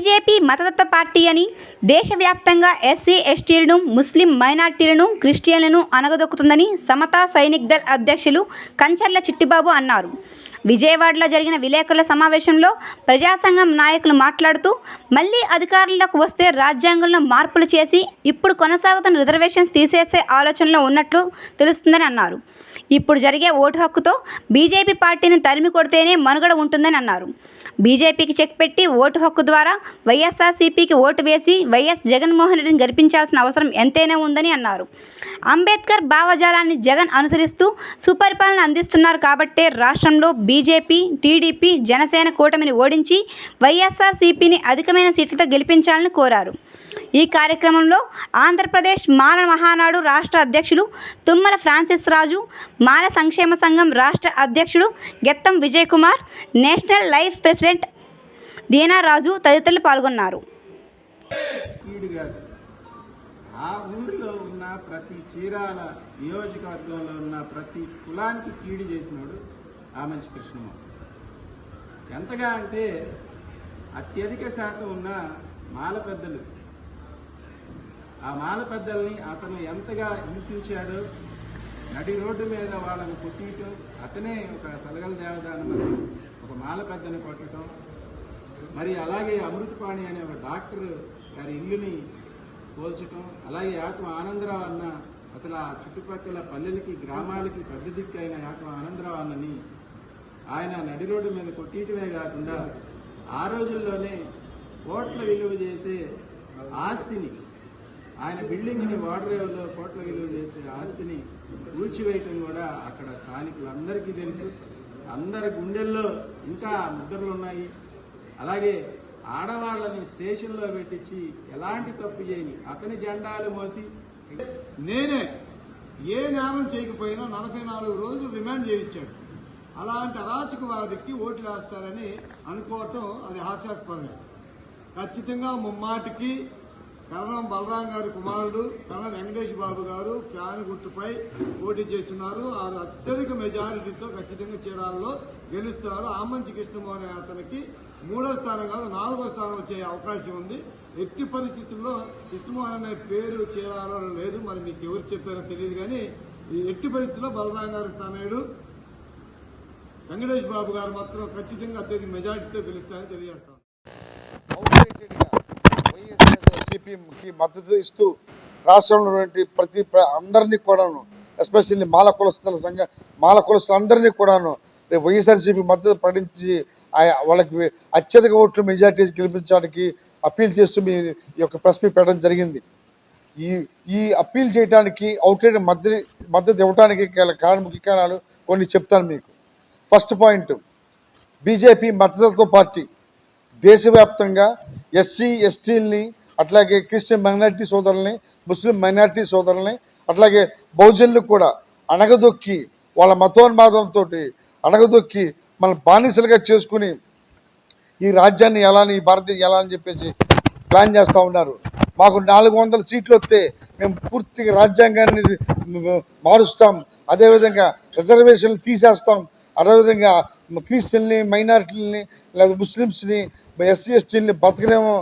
BJP మతతత్వ party అని దేశవ్యాప్తంగా ఎస్సీ ఎస్టీలను ముస్లిం మైనార్టీలను క్రిస్టియన్లను అనగదొక్కుతుందని సమతా సైనిక్ దళ్ అధ్యక్షులు కంచర్ల చిట్టిబాబు అన్నారు. విజయవాడలో జరిగిన విలేకరుల సమావేశంలో ప్రజాసంఘం నాయకులు మాట్లాడుతూ మళ్ళీ అధికారంలోకి వస్తే రాజ్యాంగంలో మార్పులు చేసి ఇప్పుడు కొనసాగుతున్న రిజర్వేషన్స్ తీసేసే ఆలోచనలో ఉన్నట్లు తెలుస్తుందని అన్నారు. ఇప్పుడు జరిగే ఓటు హక్కుతో బీజేపీ పార్టీని తరిమి కొడితేనే మనుగడ ఉంటుందని అన్నారు. బీజేపీకి చెక్ పెట్టి ఓటు హక్కు ద్వారా వైఎస్ఆర్సీపీకి ఓటు వేసి వైఎస్ జగన్మోహన్ రెడ్డిని గెలిపించాల్సిన అవసరం ఎంతైనా ఉందని అన్నారు. అంబేద్కర్ భావజాలాన్ని జగన్ అనుసరిస్తూ సుపరిపాలన అందిస్తున్నారు కాబట్టే రాష్ట్రంలో బీజేపీ టీడీపీ జనసేన కూటమిని ఓడించి వైఎస్ఆర్సీపీని అధికమైన సీట్లతో గెలిపించాలని కోరారు. ఈ కార్యక్రమంలో ఆంధ్రప్రదేశ్ మాల మహానాడు రాష్ట్ర అధ్యక్షులు తుమ్మల ఫ్రాన్సిస్ రాజు మాల సంక్షేమ సంఘం రాష్ట్ర అధ్యక్షుడు Gettam Vijay Kumar national life president Dinaraju తదితరులు పాల్గొన్నారు. ఆ ఊరిలో ఉన్న ప్రతి చీరాల నియోజకవర్గంలో ఉన్న ప్రతి కులానికి కీడు చేసినాడు ఆ మంచి కృష్ణమూర్తి ఎంతగా అంటే అత్యధిక శాతం ఉన్న మాల పెద్దలు. ఆ మాల పెద్దల్ని అతను ఎంతగా హింసించాడో నడి రోడ్డు మీద వాళ్ళని కొట్టియటం అతనే ఒక సలగల దేవదాని మరి ఒక మాల పెద్దని కొట్టడం మరి అలాగే అమృతపాణి అనే ఒక డాక్టర్ గారి ఇల్లుని పోల్చటం అలాగే ఆత్మ ఆనందరావు అన్న అసలు ఆ చుట్టుపక్కల పల్లెలకి గ్రామాలకి పెద్ద దిక్కు అయిన ఆత్మ ఆనందరావు ఆయన నడి రోడ్డు మీద కొట్టియటమే కాకుండా ఆ రోజుల్లోనే కోట్ల విలువ చేసే ఆస్తిని ఆయన బిల్డింగ్ని వాడరేవులో కోట్ల విలువ చేసే ఆస్తిని కూల్చివేయటం కూడా అక్కడ స్థానికులందరికీ తెలుసు. అందరి గుండెల్లో ఇంకా ముద్రలు ఉన్నాయి. అలాగే ఆడవాళ్ళని స్టేషన్లో పెట్టించి ఎలాంటి తప్పు చేయని అతని జెండాలు మోసి నేనే ఏ నేరం చేయకపోయినా నలభై నాలుగు రోజులు రిమాండ్ చేయించాడు. అలాంటి అరాచకవాదికి ఓట్లు వేస్తారని అనుకోవటం అది హాస్యాస్పదమే. ఖచ్చితంగా ముమ్మాటికి కరణం బలరాం గారి కుమారుడు కరణం వెంకటేష్ బాబు గారు ఫ్యాన్ గుర్తుపై పోటీ చేస్తున్నారు. ఆ అత్యధిక మెజారిటీతో ఖచ్చితంగా చీరాలలో గెలుస్తారు. ఆమంచి కృష్ణమోహన్ అనే అతనికి మూడో స్థానం కాదు నాలుగో స్థానం వచ్చే అవకాశం ఉంది. ఎట్టి పరిస్థితుల్లో కృష్ణమోహన్ అనే పేరు చేరాలని లేదు. మరి మీకు ఎవరు చెప్పారో తెలియదు కానీ ఈ ఎట్టి పరిస్థితుల్లో బలరాం గారి తనయుడు. వెంకటేష్ బాబు గారు మాత్రం ఖచ్చితంగా అత్యధిక మెజారిటీతో పిలుస్తారని తెలియజేస్తాం. సిపిఎంకి మద్దతు ఇస్తూ రాష్ట్రంలో ప్రతి అందరినీ కూడాను ఎస్పెషల్లీ మాల కులస్తుల సంఘ మాల కులస్తులందరినీ కూడాను రేపు వైఎస్ఆర్సీపీ మద్దతు ప్రకటించి ఆ- వాళ్ళకి అత్యధిక ఓట్లు మెజార్టీ గెలిపించడానికి అప్పీల్ చేస్తూ మీ యొక్క ప్రెస్ మీట్ పెట్టడం జరిగింది. ఈ ఈ అప్పీల్ చేయడానికి అవుట్లెట్ మద్దతు మద్దతు ఇవ్వడానికి గల ముఖ్య కారణాలు కొన్ని చెప్తాను మీకు. ఫస్ట్ పాయింట్ బీజేపీ మద్దతుతో పార్టీ దేశవ్యాప్తంగా ఎస్సీ ఎస్టీల్ని అట్లాగే క్రిస్టియన్ మైనారిటీ సోదరుల్ని ముస్లిం మైనారిటీ సోదరుల్ని అట్లాగే బౌజన్లు కూడా అణగదొక్కి వాళ్ళ మతోన్మాదంతో అణగదొక్కి మన బానిసలుగా చేసుకుని ఈ రాజ్యాన్ని ఎలా అని ఈ భారతదేశం ఎలా అని చెప్పేసి ప్లాన్ చేస్తూ ఉన్నారు. మాకు నాలుగు వందల సీట్లు వస్తే మేము పూర్తిగా రాజ్యాంగాన్ని మారుస్తాం. అదేవిధంగా రిజర్వేషన్లు తీసేస్తాం. అదేవిధంగా క్రిస్టియన్ని మైనారిటీలని లేదా ముస్లిమ్స్ని ఎస్సీ ఎస్టీలని బతకలేమో.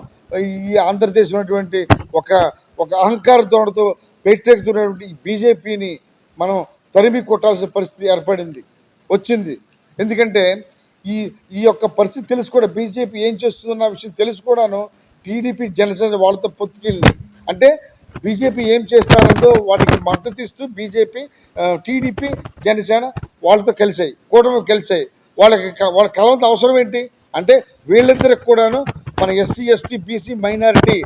ఈ ఆంధ్రదేశం ఉన్నటువంటి ఒక ఒక అహంకార పెట్టేస్తున్నటువంటి ఈ బీజేపీని మనం తరిమి కొట్టాల్సిన పరిస్థితి ఏర్పడింది వచ్చింది. ఎందుకంటే ఈ ఈ యొక్క పరిస్థితి తెలుసు కూడా బీజేపీ ఏం చేస్తుందన్న విషయం తెలుసు కూడాను టీడీపీ జనసేన వాళ్ళతో పొత్తుకెళ్ళింది. అంటే బీజేపీ ఏం చేస్తారందో వాటికి మద్దతు ఇస్తూ బీజేపీ టీడీపీ జనసేన వాళ్ళతో కలిసాయి కూటమి కలిసాయి. వాళ్ళకి వాళ్ళ కలవంత అవసరం ఏంటి? అంటే వీళ్ళిద్దరికి కూడాను మన ఎస్సీ ఎస్టీ బీసీ మైనారిటీ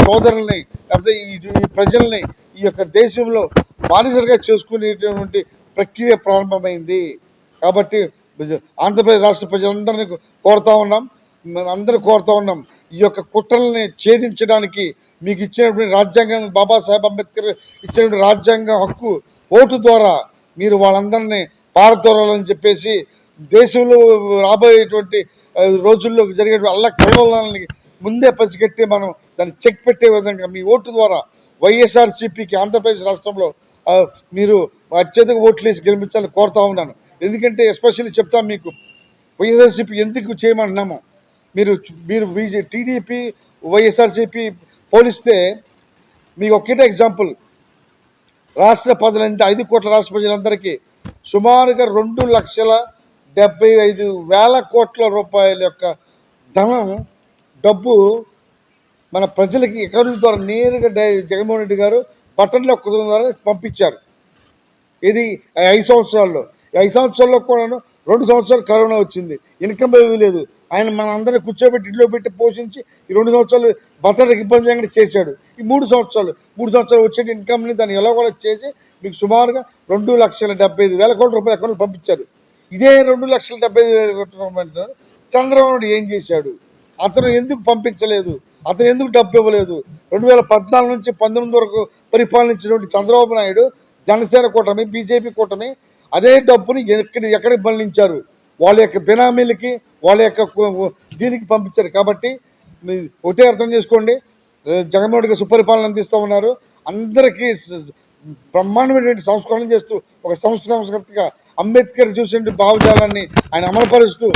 సోదరుల్ని లేకపోతే ఈ ప్రజల్ని ఈ యొక్క దేశంలో బానిసలుగా చేసుకునేటువంటి ప్రక్రియ ప్రారంభమైంది. కాబట్టి ఆంధ్రప్రదేశ్ రాష్ట్ర ప్రజలందరినీ కోరుతా ఉన్నాం. అందరూ కోరుతా ఉన్నాం. ఈ యొక్క కుట్రల్ని ఛేదించడానికి మీకు ఇచ్చినటువంటి రాజ్యాంగం బాబాసాహెబ్ అంబేద్కర్ ఇచ్చినటువంటి రాజ్యాంగ హక్కు ఓటు ద్వారా మీరు వాళ్ళందరినీ పారదోరాలని చెప్పేసి దేశంలో రాబోయేటువంటి రోజుల్లో జరిగే అల్ల కల్లోలాలని ముందే పసిగట్టి మనం దాన్ని చెక్ పెట్టే విధంగా మీ ఓటు ద్వారా వైఎస్ఆర్సీపీకి ఆంధ్రప్రదేశ్ రాష్ట్రంలో మీరు అత్యధిక ఓట్లు వేసి గెలిపించాలని కోరుతా ఉన్నాను. ఎందుకంటే ఎస్పెషల్లీ చెప్తా మీకు వైఎస్ఆర్సీపీ ఎందుకు చేయమంటున్నాము మీరు మీరు బీజే టీడీపీ వైఎస్ఆర్సీపీ పోలిస్తే మీకు ఒక్కటే ఎగ్జాంపుల్. రాష్ట్ర ప్రజలంటే ఐదు కోట్ల రాష్ట్ర ప్రజలందరికీ సుమారుగా రెండు లక్షల డెబ్బై ఐదు వేల కోట్ల రూపాయల యొక్క ధనం డబ్బు మన ప్రజలకి అకౌంట్ల ద్వారా నేరుగా డై- జగన్మోహన్ రెడ్డి గారు బటన్లో కుటుంబం ద్వారా పంపించారు. ఇది ఐదు సంవత్సరాల్లో. ఐదు సంవత్సరాల్లో కూడాను రెండు సంవత్సరాలు కరోనా వచ్చింది. ఇన్కమ్ ఏమీ లేదు. ఆయన మన అందరిని కూర్చోబెట్టి ఇంట్లో పెట్టి పోషించి ఈ రెండు సంవత్సరాలు భద్రతకు ఇబ్బంది లేకుండా చేశాడు. ఈ మూడు సంవత్సరాలు మూడు సంవత్సరాలు వచ్చే ఇన్కమ్ని దాన్ని ఎలా కూడా చేసి మీకు సుమారుగా రెండు లక్షల డెబ్బై ఐదు వేల కోట్ల రూపాయలు అకౌంట్లు పంపించారు. ఇదే రెండు లక్షల డెబ్బై ఐదు వేల కోట్ల రూపాయలు చంద్రబాబు నాయుడు ఏం చేశాడు? అతను ఎందుకు పంపించలేదు? అతను ఎందుకు డబ్బు ఇవ్వలేదు? రెండు వేల పద్నాలుగు నుంచి పంతొమ్మిది వరకు పరిపాలించినటువంటి చంద్రబాబు నాయుడు జనసేన కూటమి బీజేపీ కూటమి అదే డబ్బుని ఎక్కడ ఎక్కడికి మళ్ళించారు వాళ్ళ యొక్క బినామీలకి వాళ్ళ యొక్క దీనికి పంపించారు. కాబట్టి ఒకటే అర్థం చేసుకోండి. జగన్మోహన్ రెడ్డి సుపరిపాలన అందిస్తూ ఉన్నారు. అందరికీ బ్రహ్మాండమైనటువంటి సంస్కరణ చేస్తూ ఒక సంస్కృతిగా అంబేద్కర్ చూసిన భావజాలాన్ని ఆయన అమలుపరుస్తూ